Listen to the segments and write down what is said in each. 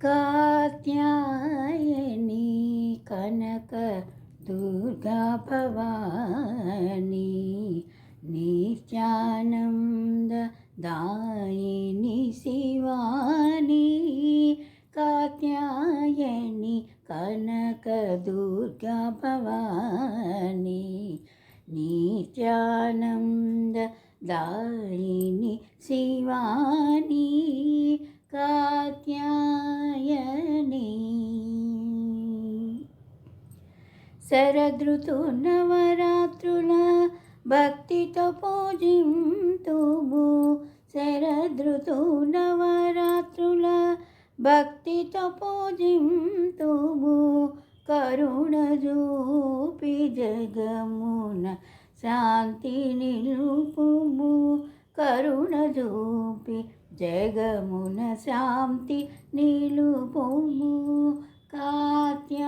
కాత్యాయని కనక దుర్గా భవాని నిత్యానంద దాయిని శివాని కాత్యాయని కనక దుర్గా భవాని నిత్యానంద దాయిని శివాని కాత్యాయని శరదృతు నవరాత్రుల భక్తితో పూజింతుము. శరదృతు నవరాత్రుల భక్తితో పూజింతుము. కరుణ జూపి జగమున శాంతి నిలుపుము. కరుణ చూపి జగమున శాంతి నిలుపుము కాత్యాయని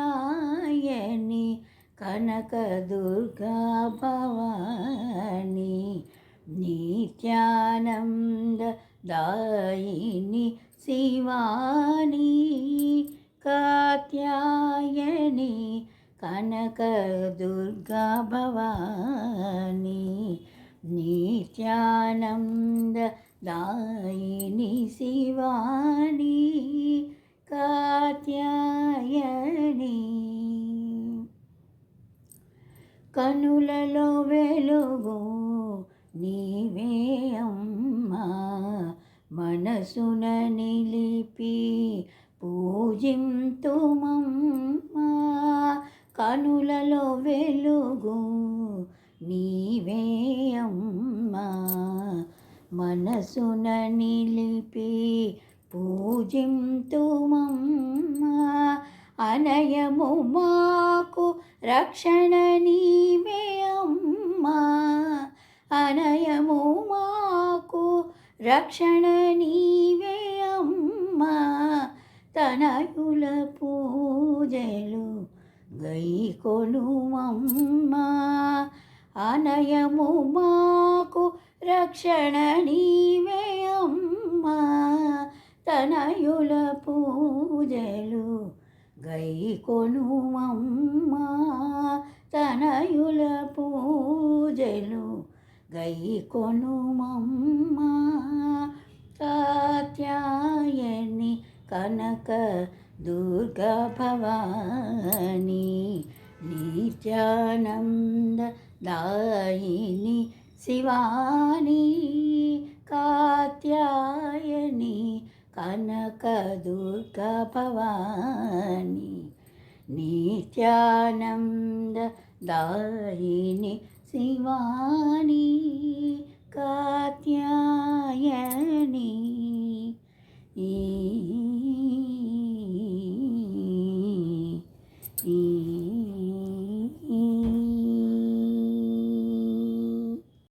కనక దుర్గా భవాని నిత్యానంద దాయిని శివాని. కాత్యాయని కనక దుర్గా భవాని నిత్యానంద దాయిని శివాని కాత్యాయని. కనులలో వెలుగు నీవే అమ్మా మనసున నిలిపి పూజింతుమమ్మా. కనులలో వెలుగు నీవే అమ్మా. మనసున నిలిపి పూజింతుమమ్మ అనయము మాకు రక్షణ నీవే అమ్మ. అనయము మాకు రక్షణ నీవే అమ్మ. తనయుల పూజలు గైకొనుమమ్మా అనయము మాకు రక్షణ నీవే అమ్మా. తనయుల పూజలు గైకొనుమమ్మా తనయుల పూజలు గైకొనుమమ్మా కాత్యాయని కనక దుర్గా భవాని నిత్యానంద దాయిని శివాని కాత్యాయని కనకదుర్గ భవాని నిత్యానంద దాయిని శివాని కాత్యాయ